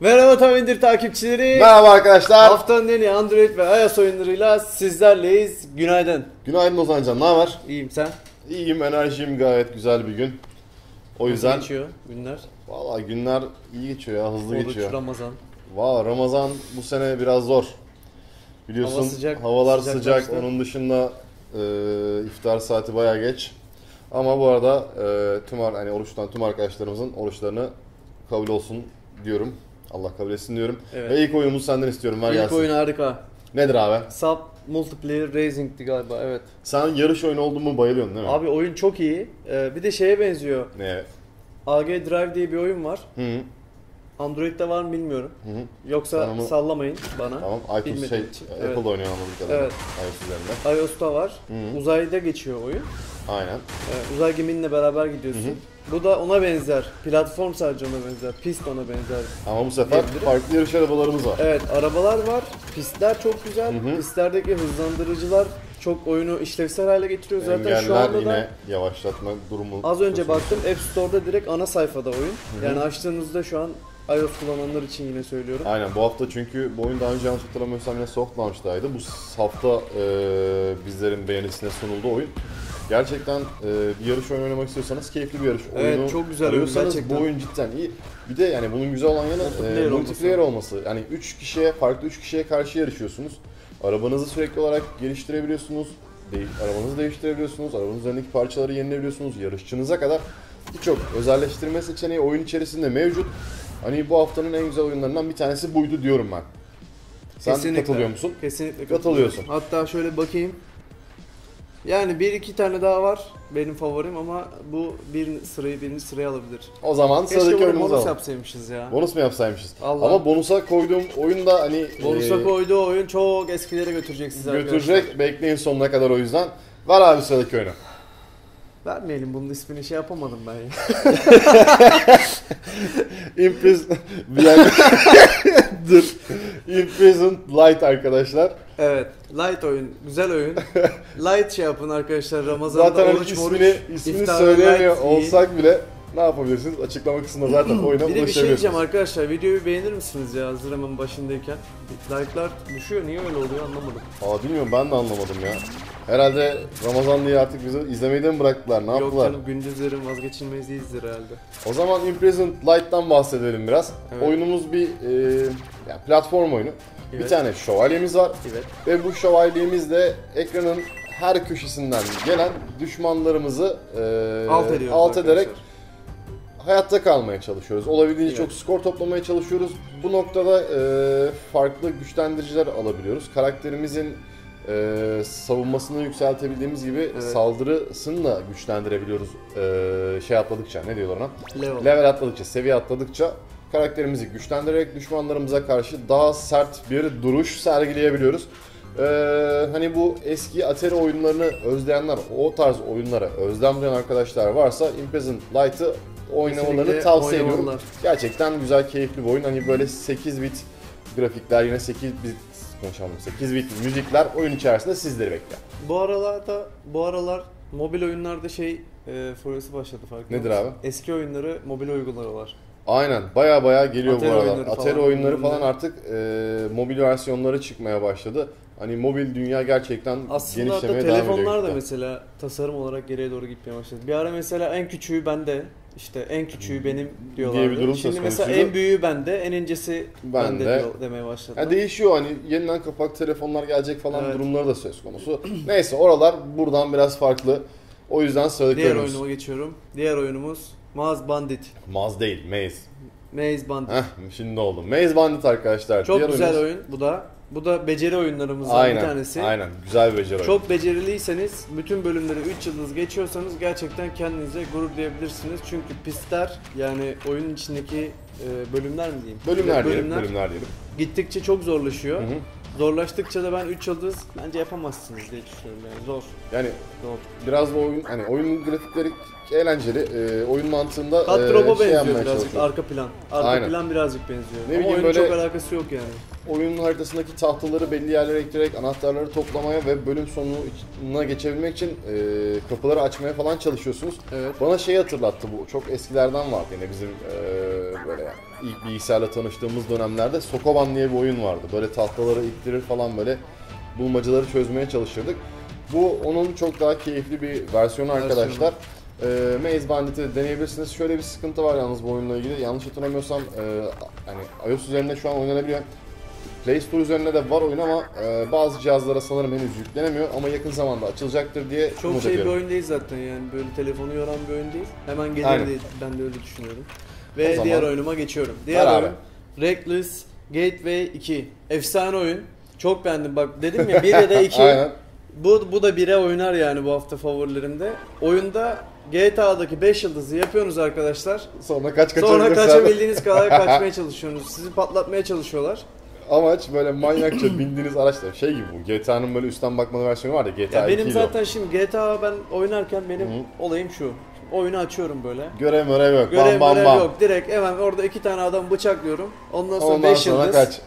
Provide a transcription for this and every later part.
Merhaba Tavindir takipçileri. Merhaba arkadaşlar. Haftanın en iyi Android ve iOS oyunlarıyla sizlerleyiz. Günaydın. Günaydın Ozancan. Ne haber? İyiyim sen. İyiyim, enerjim gayet güzel bir gün. O yüzden Nasıl geçiyor günler? valla günler iyi geçiyor ya, hızlı Oruç, geçiyor. Ramazan. Valla Ramazan bu sene biraz zor. Biliyorsun Hava sıcak, havalar sıcak sıcak. Onun dışında e, iftar saati baya geç. Ama bu arada e, tüm hani oruçtan tüm arkadaşlarımızın oruçlarını kabul olsun diyorum. Allah kabul etsin diyorum. Evet. Ve ilk oyunumuzu senden istiyorum. Ver İlk gelsin. oyun harika. Nedir abi? Sub Multiplayer Racing'di galiba evet. Sen yarış oyunu oldun mu bayılıyorsun değil mi? Abi oyun çok iyi. Ee, bir de şeye benziyor. Ne? AG Drive diye bir oyun var. Hı hı. Android'de var mı bilmiyorum. hı hı. Yoksa onu- sallamayın bana. Tamam. iTunes şey, için. Apple'da Evet. oynuyor anladığım kadarıyla. Evet. iOS üzerinde. iOS'ta var. Hı. Uzayda geçiyor oyun. Aynen. Ee, uzay geminle beraber gidiyorsun. Hı hı. Bu da ona benzer. Platform sadece ona benzer. Pist ona benzer. Ama bu sefer Diyebilirim. farklı yarış arabalarımız var. Evet arabalar var. Pistler çok güzel. Hı hı. Pistlerdeki hızlandırıcılar çok oyunu işlevsel hale getiriyor. Zaten şu Engeller anda yine da yavaşlatma durumu. az önce konusu. baktım App Store'da direkt ana sayfada oyun. hı. Yani açtığınızda şu an iOS kullananlar için yine söylüyorum. Aynen bu hafta çünkü bu oyun daha önce yanlış hatırlamıyorsam yine soft launch'taydı. Bu hafta e, bizlerin beğenisine sunuldu oyun. Gerçekten e, bir yarış oyunu oynamak istiyorsanız keyifli bir yarış Evet, oyunu çok güzel arıyorsanız gerçekten. bu oyun cidden iyi. Bir de yani bunun güzel olan yanı Multiplayer e, multiplayer olması. Yani 3 kişiye farklı 3 kişiye karşı yarışıyorsunuz. Arabanızı sürekli olarak geliştirebiliyorsunuz. Değil, arabanızı değiştirebiliyorsunuz. Arabanın üzerindeki parçaları yenilebiliyorsunuz. Yarışçınıza kadar birçok özelleştirme seçeneği oyun içerisinde mevcut. Hani bu haftanın en güzel oyunlarından bir tanesi buydu diyorum ben. Sen Kesinlikle. katılıyor musun? Kesinlikle Katılıyorsun. Hatta şöyle bakayım. Yani bir iki tane daha var benim favorim ama bu bir sırayı birinci sıraya alabilir. O zaman Keşke sıradaki bunu oyunumuzu bonus alalım. yapsaymışız ya. Bonus mu yapsaymışız? Allah. Ama bonusa koyduğum oyun da hani Bonusa e, koyduğu oyun çok eskilere götürecek sizi götürecek. arkadaşlar. Bekleyin sonuna kadar o yüzden. Ver abi sıradaki oyunu. Vermeyelim bunun ismini şey yapamadım ben ya. Imprisoned yani dur. Imprisoned Light arkadaşlar. evet. Light oyun. Güzel oyun. Light şey yapın arkadaşlar. Ramazan'da Zaten hani oruç ismini moruç, ismini söyleyemiyor olsak bile ne yapabilirsiniz? Açıklama kısmında zaten oyuna Bir de bir şey diyeceğim arkadaşlar. Videoyu beğenir misiniz ya hazır hemen başındayken? Like'lar düşüyor. Niye öyle oluyor anlamadım. Aa bilmiyorum ben de anlamadım ya. Herhalde Ramazan diye artık bizi izlemeyi de mi bıraktılar? Ne Yok yaptılar? canım gündüzlerin vazgeçilmezliğizdir herhalde. O zaman Imprisoned Light'tan bahsedelim biraz. Evet. Oyunumuz bir e, yani platform oyunu. Bir Evet. tane şövalyemiz var Evet. ve bu şövalyemizde ekranın her köşesinden gelen düşmanlarımızı e, Alt alt ederek arkadaşlar. Hayatta kalmaya çalışıyoruz. Olabildiğince Evet. çok skor toplamaya çalışıyoruz. Bu noktada e, farklı güçlendiriciler alabiliyoruz. Karakterimizin e, savunmasını yükseltebildiğimiz gibi Evet. saldırısını da güçlendirebiliyoruz. E, şey atladıkça ne diyorlar ona? Level. Level atladıkça, seviye atladıkça karakterimizi güçlendirerek düşmanlarımıza karşı daha sert bir duruş sergileyebiliyoruz. Ee, hani bu eski Atari oyunlarını özleyenler, o tarz oyunlara özlem duyan arkadaşlar varsa Imprisoned Light'ı oynamalarını Kesinlikle tavsiye ediyorum. oynamalılar. Gerçekten güzel, keyifli bir oyun. Hani böyle 8 bit grafikler, yine 8 bit konuşalım 8 bit müzikler oyun içerisinde sizleri bekler. Bu aralarda bu aralar mobil oyunlarda şey e, furyası başladı farkında Nedir mısın? abi? Eski oyunları mobil uyguluyorlar. Aynen baya baya geliyor Atari bu aralar. oyunları Atari falan. oyunları falan Ürünler. artık e, mobil versiyonları çıkmaya başladı. Hani mobil dünya gerçekten Aslında hatta genişlemeye devam ediyor. telefonlar da mesela tasarım olarak geriye doğru gitmeye başladı. Bir ara mesela en küçüğü bende, işte en küçüğü benim diyorlardı. Diye bir durum Şimdi söz mesela konusuydu. en büyüğü bende, en incesi Ben bende de. diyor, demeye başladılar. Ya değişiyor hani yeniden kapak telefonlar gelecek falan Evet. durumları da söz konusu. Neyse oralar buradan biraz farklı. O yüzden Diğer oyunumuz. oyunuma geçiyorum. Diğer oyunumuz Maz Bandit. Maz değil, Maze. Maze Bandit. Heh, şimdi oldu. Maze Bandit arkadaşlar. Çok Diğer güzel oyunumuz- oyun bu da. Bu da beceri oyunlarımızdan Aynen, bir tanesi. aynen. Güzel bir beceri oyunu. Çok beceriliyseniz, bütün bölümleri 3 yıldız geçiyorsanız gerçekten kendinize gurur duyabilirsiniz. Çünkü pistler yani oyunun içindeki e, bölümler mi diyeyim? Bölümler Evet, diyelim, bölümler diyelim. gittikçe çok zorlaşıyor. Hı hı. Zorlaştıkça da ben 3 yıldız bence yapamazsınız diye düşünüyorum yani zor. Yani Zor. biraz da oyun hani oyun grafikleri eğlenceli. Ee, oyun mantığında Cut e, Drop'a şey benziyor yapmaya birazcık çalışıyor. arka plan. Arka Aynen. plan birazcık benziyor. Ne Ama bileyim, oyunun böyle- çok alakası yok yani. Oyunun haritasındaki tahtaları belli yerlere ekleyerek anahtarları toplamaya ve bölüm sonuna geçebilmek için e, kapıları açmaya falan çalışıyorsunuz. Evet. Bana şeyi hatırlattı bu. Çok eskilerden vardı yine bizim e, böyle ilk bilgisayarla tanıştığımız dönemlerde Sokoban diye bir oyun vardı. Böyle tahtaları ittirir falan böyle bulmacaları çözmeye çalışırdık. Bu onun çok daha keyifli bir versiyonu arkadaşlar. Ee, Maze Bandit'i deneyebilirsiniz. Şöyle bir sıkıntı var yalnız bu oyunla ilgili. Yanlış hatırlamıyorsam e, hani iOS üzerinde şu an oynanabiliyor. Play Store üzerinde de var oyun ama e, bazı cihazlara sanırım henüz yüklenemiyor ama yakın zamanda açılacaktır diye Çok umut şey bir ediyorum. oyun değil zaten yani böyle telefonu yoran bir oyun değil. Hemen gelir Aynen. diye ben de öyle düşünüyorum. O Ve zaman- diğer oyunuma geçiyorum. Diğer Ver oyun abi. Reckless Gateway 2. Efsane oyun. Çok beğendim bak dedim ya 1 ya da 2. Aynen. Bu, bu da 1'e oynar yani bu hafta favorilerimde. Oyunda GTA'daki 5 yıldızı yapıyorsunuz arkadaşlar. Sonra kaç Sonra kaçabilirsen. kaçabildiğiniz kadar kaçmaya çalışıyorsunuz. Sizi patlatmaya çalışıyorlar. Amaç böyle manyakça bindiğiniz araçlar. Şey gibi bu GTA'nın böyle üstten bakmalı versiyonu var ya GTA Ya benim 2'ydi zaten şimdi GTA ben oynarken benim Hı olayım şu. Oyunu açıyorum böyle. Görev mörev yok. Görev bam bam bam. yok. Direkt hemen orada iki tane adam bıçaklıyorum. Ondan sonra Ondan 5 sonra yıldız. kaç.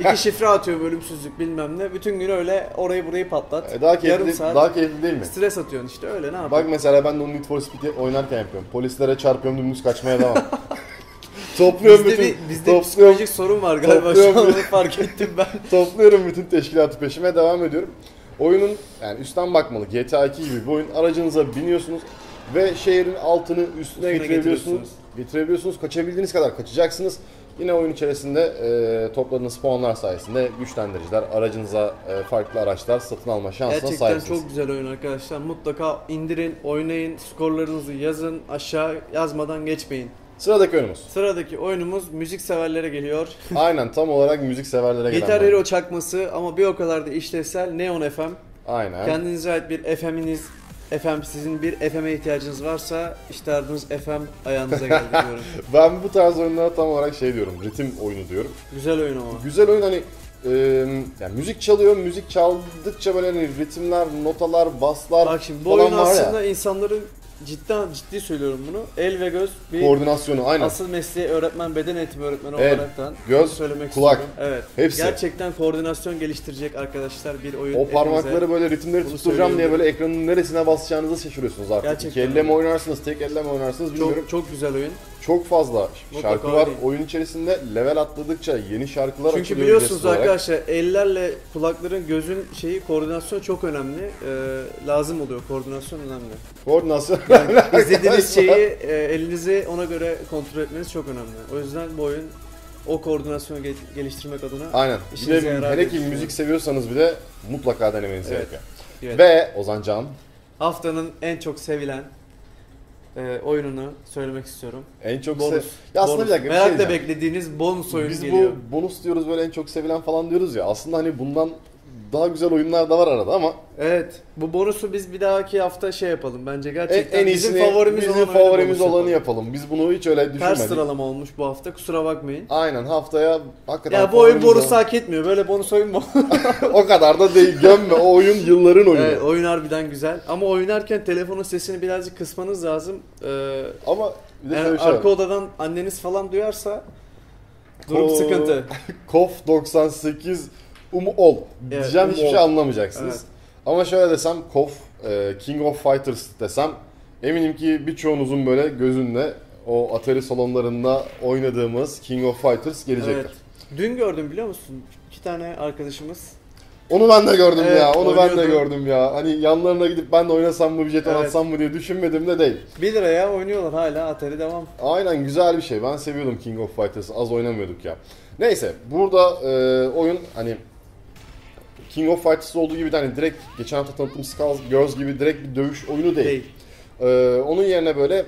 iki şifre atıyor bölümsüzlük bilmem ne. Bütün gün öyle orayı burayı patlat. E, daha Yarım keyifli, saat daha keyifli değil mi? stres atıyorsun işte öyle ne Bak yapayım. mesela ben de onu Need for Speed'i oynarken yapıyorum. Polislere çarpıyorum dümdüz kaçmaya devam. topluyorum Bizde, bütün, bir, bizde topluyorum, psikolojik sorun var galiba şu topluyorum. an onu fark ettim ben. topluyorum bütün teşkilatı peşime devam ediyorum. Oyunun yani üstten bakmalı GTA 2 gibi bir oyun. Aracınıza biniyorsunuz ve şehrin altını üstüne Üstüne getirebiliyorsunuz. getiriyorsunuz. Getirebiliyorsunuz. Kaçabildiğiniz kadar kaçacaksınız. Yine oyun içerisinde e, topladığınız puanlar sayesinde güçlendiriciler, aracınıza e, farklı araçlar satın alma şansına Gerçekten sahipsiniz. çok güzel oyun arkadaşlar. Mutlaka indirin, oynayın, skorlarınızı yazın. Aşağı yazmadan geçmeyin. Sıradaki oyunumuz. Sıradaki oyunumuz müzik severlere geliyor. Aynen tam olarak müzik severlere gelen Gitar. Hero çakması ama bir o kadar da işlevsel Neon FM. Aynen. Kendinize ait bir FM'iniz, FM sizin bir FM'e ihtiyacınız varsa işte aradığınız FM ayağınıza geldi diyorum. Ben bu tarz oyunlara tam olarak şey diyorum, ritim oyunu diyorum. Güzel oyun ama. Güzel oyun hani e, yani müzik çalıyor, müzik çaldıkça böyle hani ritimler, notalar, baslar Bak şimdi bu oyun aslında insanların cidden ciddi söylüyorum bunu. El ve göz bir Koordinasyonu aynen. asıl mesleği öğretmen, beden eğitimi öğretmeni El, olaraktan göz, söylemek kulak, istiyorum. Evet. hepsi. Gerçekten koordinasyon geliştirecek arkadaşlar bir oyun. O parmakları böyle ritimleri tutturacağım diye böyle ekranın neresine basacağınızı şaşırıyorsunuz artık. Gerçekten İki elle mi oynarsınız, tek elle mi oynarsınız bilmiyorum. çok çok güzel oyun. Çok fazla Mutlaka şarkı var. Oyun içerisinde level atladıkça yeni şarkılar Çünkü açılıyor biliyorsunuz ücretsiz olarak. arkadaşlar ellerle kulakların gözün şeyi koordinasyon çok önemli. Ee, lazım oluyor. Koordinasyon önemli. Koordinasyon. Yani izlediğiniz şeyi e, elinizi ona göre kontrol etmeniz çok önemli. O yüzden bu oyun o koordinasyonu ge- geliştirmek adına Aynen. Bir İşinize de yarar hele ki müzik seviyorsanız bir de mutlaka denemeniz Evet. gerekiyor. Evet. Ve Ozan Can haftanın en çok sevilen e, oyununu söylemek istiyorum. en çok Bonus. sev... Ya aslında Bonus. bir dakika bir Merakla şey diyeceğim. beklediğiniz bonus oyun Biz geliyor. bu bonus diyoruz böyle en çok sevilen falan diyoruz ya. Aslında hani bundan daha güzel oyunlar da var arada ama Evet. Bu bonusu biz bir dahaki hafta şey yapalım. Bence en, gerçekten en bizim iyisini, favorimiz bizim olan favorimiz olanı yapalım. yapalım. Biz bunu hiç öyle Ters düşünmedik. sıralama olmuş bu hafta. Kusura bakmayın. Aynen haftaya hakikaten Ya bu oyun bonusu hak etmiyor. Böyle bonus oyun mu? o kadar da değil gömme o oyun yılların oyunu. evet, oyun harbiden güzel. Ama oynarken telefonun sesini birazcık kısmanız lazım. Ee, Ama bir de şöyle bir şey arka var. odadan anneniz falan duyarsa durum Ko- sıkıntı. KOF 98 um ol Evet, diyeceğim um hiçbir ol. şey anlamayacaksınız. Evet. Ama şöyle desem KOF e, King of Fighters desem eminim ki birçoğunuzun böyle gözünde o Atari salonlarında oynadığımız King of Fighters gelecektir. Evet. Dün gördüm biliyor musun? İki tane arkadaşımız. Onu ben de gördüm Evet, ya. Onu ben de gördüm ya. Hani yanlarına gidip ben de oynasam mı bir jeton Evet. atsam mı diye düşünmedim de değil. 1 liraya oynuyorlar hala Atari devam. Aynen güzel bir şey. Ben seviyordum King of Fighters'ı. Az oynamıyorduk ya. Neyse burada e, oyun hani King of Fighters olduğu gibi de hani direkt geçen hafta tanıttığım Skulls Girls gibi direkt bir dövüş oyunu değil. Değil. E, onun yerine böyle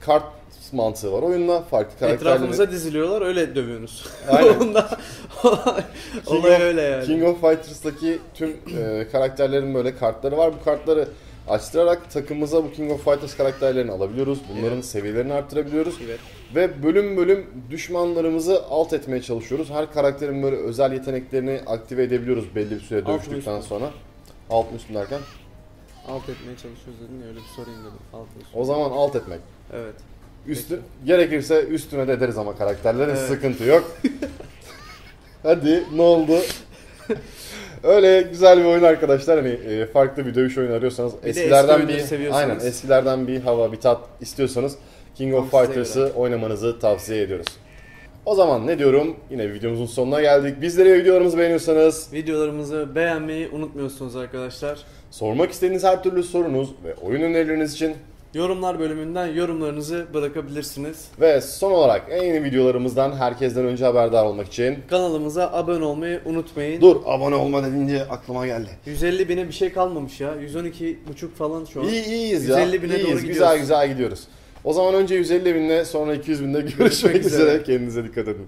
kart mantığı var oyunda. Farklı karakterleri. Etrafımıza diziliyorlar öyle dövüyorsunuz. Aynen. Onda olay of- öyle yani. King of Fighters'taki tüm e, karakterlerin böyle kartları var. Bu kartları açtırarak takımımıza bu King of Fighters karakterlerini alabiliyoruz. Bunların seviyelerini arttırabiliyoruz. Evet. Ve bölüm bölüm düşmanlarımızı alt etmeye çalışıyoruz. Her karakterin böyle özel yeteneklerini aktive edebiliyoruz belli bir süre dövüştükten sonra. Alt mı üst mü derken? Alt etmeye çalışıyoruz dedin ya öyle bir sorayım dedim. Alt mı üst mü? O zaman alt etmek. Evet. Üstü, gerekirse üstüne de ederiz ama karakterlerin Evet. sıkıntı yok. Hadi ne oldu? Öyle güzel bir oyun arkadaşlar hani e, farklı bir dövüş oyunu arıyorsanız eski eskilerden oyunları bir seviyorsanız. aynen eskilerden bir hava bir tat istiyorsanız King of Fighters'ı oynamanızı tavsiye ediyoruz. O zaman ne diyorum? Yine videomuzun sonuna geldik. Bizlere videolarımızı beğeniyorsanız Videolarımızı beğenmeyi unutmuyorsunuz arkadaşlar. sormak istediğiniz her türlü sorunuz ve oyun önerileriniz için Yorumlar bölümünden yorumlarınızı bırakabilirsiniz. ve son olarak en yeni videolarımızdan herkesten önce haberdar olmak için Kanalımıza abone olmayı unutmayın. Dur abone olma dedince aklıma geldi. 150 bine bir şey kalmamış ya. 112 buçuk falan şu an. İyi iyiyiz ya. 150 bine doğru İyiyiz, gidiyoruz. Güzel güzel gidiyoruz. O zaman önce 150 binle sonra 200 binle görüşmek üzere. üzere. Kendinize dikkat edin.